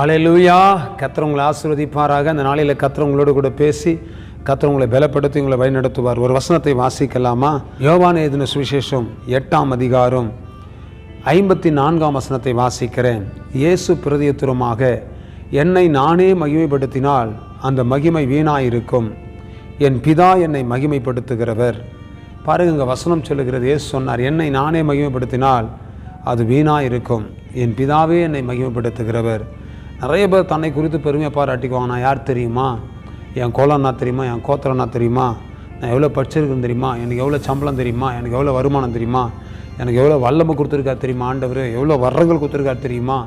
ஆலையிலூயா கர்த்தர் உங்களை ஆசீர்வதிப்பாராக. அந்த நாளையில் கர்த்தர் உங்களோடு கூட பேசி கர்த்தர் உங்களை பலப்படுத்தி உங்களை வழிநடத்துவார். ஒரு வசனத்தை வாசிக்கலாமா? யோவான எதின சுவிசேஷம் எட்டாம் அதிகாரம் ஐம்பத்தி நான்காம் வசனத்தை வாசிக்கிறேன். இயேசு பிரதியத்துரமாக என்னை நானே மகிமைப்படுத்தினால் அந்த மகிமை வீணாயிருக்கும். என் பிதா என்னை மகிமைப்படுத்துகிறவர். பாருங்க வசனம் சொல்லுகிறது. இயேசு சொன்னார் என்னை நானே மகிமைப்படுத்தினால் அது வீணாக இருக்கும் என் பிதாவே என்னை மகிமைப்படுத்துகிறவர். நிறைய பேர் தன்னை குறித்து பெருமையாக பாராட்டிக்குவாங்க. நான் யார் தெரியுமா? என் கோலம்னா தெரியுமா? என் கோத்திரம்னா தெரியுமா? நான் எவ்வளோ படிச்சிருக்கேன் தெரியுமா? எனக்கு எவ்வளோ சம்பளம் தெரியுமா? எனக்கு எவ்வளோ வருமானம் தெரியுமா? எனக்கு எவ்வளோ வல்லமை கொடுத்துருக்கா தெரியுமா? ஆண்டவர் எவ்வளோ வர்றங்கள் கொடுத்துருக்கா தெரியுமா?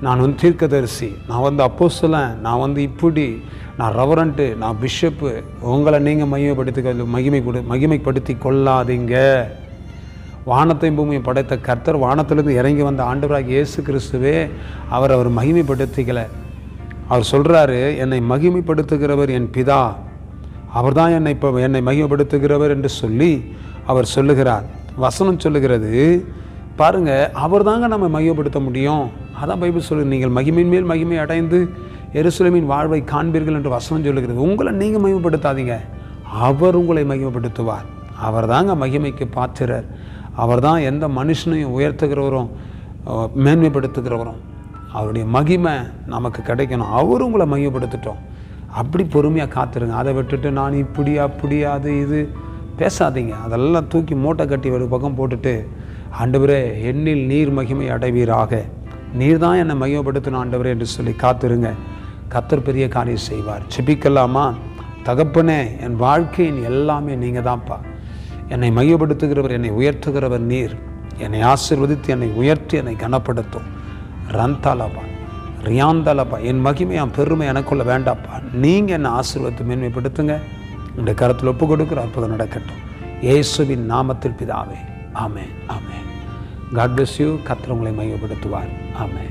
நான் வந்து தீர்க்கதரிசி. நான் வந்து அப்போஸ்தலன். நான் வந்து இப்படி. நான் ரவரண்ட்டு நான் பிஷப்பு உங்களை நீங்கள் மகிமைப்படுத்தி மகிமை கொடு மகிமைப்படுத்தி கொள்ளாதீங்க. வானத்தையும் பூமியை படைத்த கர்த்தர் வானத்திலிருந்து இறங்கி வந்த ஆண்டவராக இயேசு கிறிஸ்துவே அவர் அவர் மகிமைப்படுத்திக்கலை. அவர் சொல்கிறாரு என்னை மகிமைப்படுத்துகிறவர் என் பிதா. அவர்தான் என்னை இப்போ என்னை மகிமைப்படுத்துகிறவர் என்று சொல்லி அவர் சொல்லுகிறார். வசனம் சொல்லுகிறது பாருங்கள் அவர் தாங்க நம்ம மகிமைப்படுத்த முடியும். அதான் பைபிள் சொல்லு நீங்கள் மகிமையின் மேல் மகிமை அடைந்து எருசலமின் வாழ்வை காண்பீர்கள் என்று வசனம் சொல்லுகிறது. உங்களை நீங்கள் மகிமைப்படுத்தாதீங்க. அவர் உங்களை மகிமைப்படுத்துவார். அவர் தாங்க மகிமைக்கு பாத்திரர். அவர் தான் எந்த மனுஷனையும் உயர்த்துகிறவரும் மேன்மைப்படுத்துகிறவரும். அவருடைய மகிமை நமக்கு கிடைக்கணும். அவரும் உங்களை மையப்படுத்திட்டோம் அப்படி பொறுமையாக காத்துருங்க. அதை விட்டுட்டு நான் இப்படி அப்படி அது இது பேசாதீங்க. அதெல்லாம் தூக்கி மூட்டை கட்டி ஒரு பக்கம் போட்டுட்டு ஆண்டவரே எண்ணில் நீர் மகிமை அடைவீராக. நீர் தான் என்னை மையப்படுத்தணும் ஆண்டவரே என்று சொல்லி காத்துருங்க. கத்தர் பெரிய காரியம் செய்வார். செபிக்கலாமா தகப்பனே என் வாழ்க்கையின் எல்லாமே நீங்கள் தான்ப்பா என்னை மையப்படுத்துகிறவர் என்னை உயர்த்துகிறவர் நீர். என்னை ஆசீர்வதித்து என்னை உயர்த்தி என்னை கனப்படுத்தும். ரந்தாலப்பா ரியாந்தலப்பா என் மகிமை என் பெருமை எனக்குள்ள வேண்டாப்பா. நீங்கள் என்னை ஆசீர்வத்தை மேன்மைப்படுத்துங்க. உங்களுடைய கருத்தில் ஒப்பு கொடுக்குற அற்புதம் நடக்கட்டும். இயேசுவின் நாமத்தில் பிதாவே. ஆமே ஆமே காட் பிளஸ் யூ கத்திர உங்களை மையப்படுத்துவார். ஆமே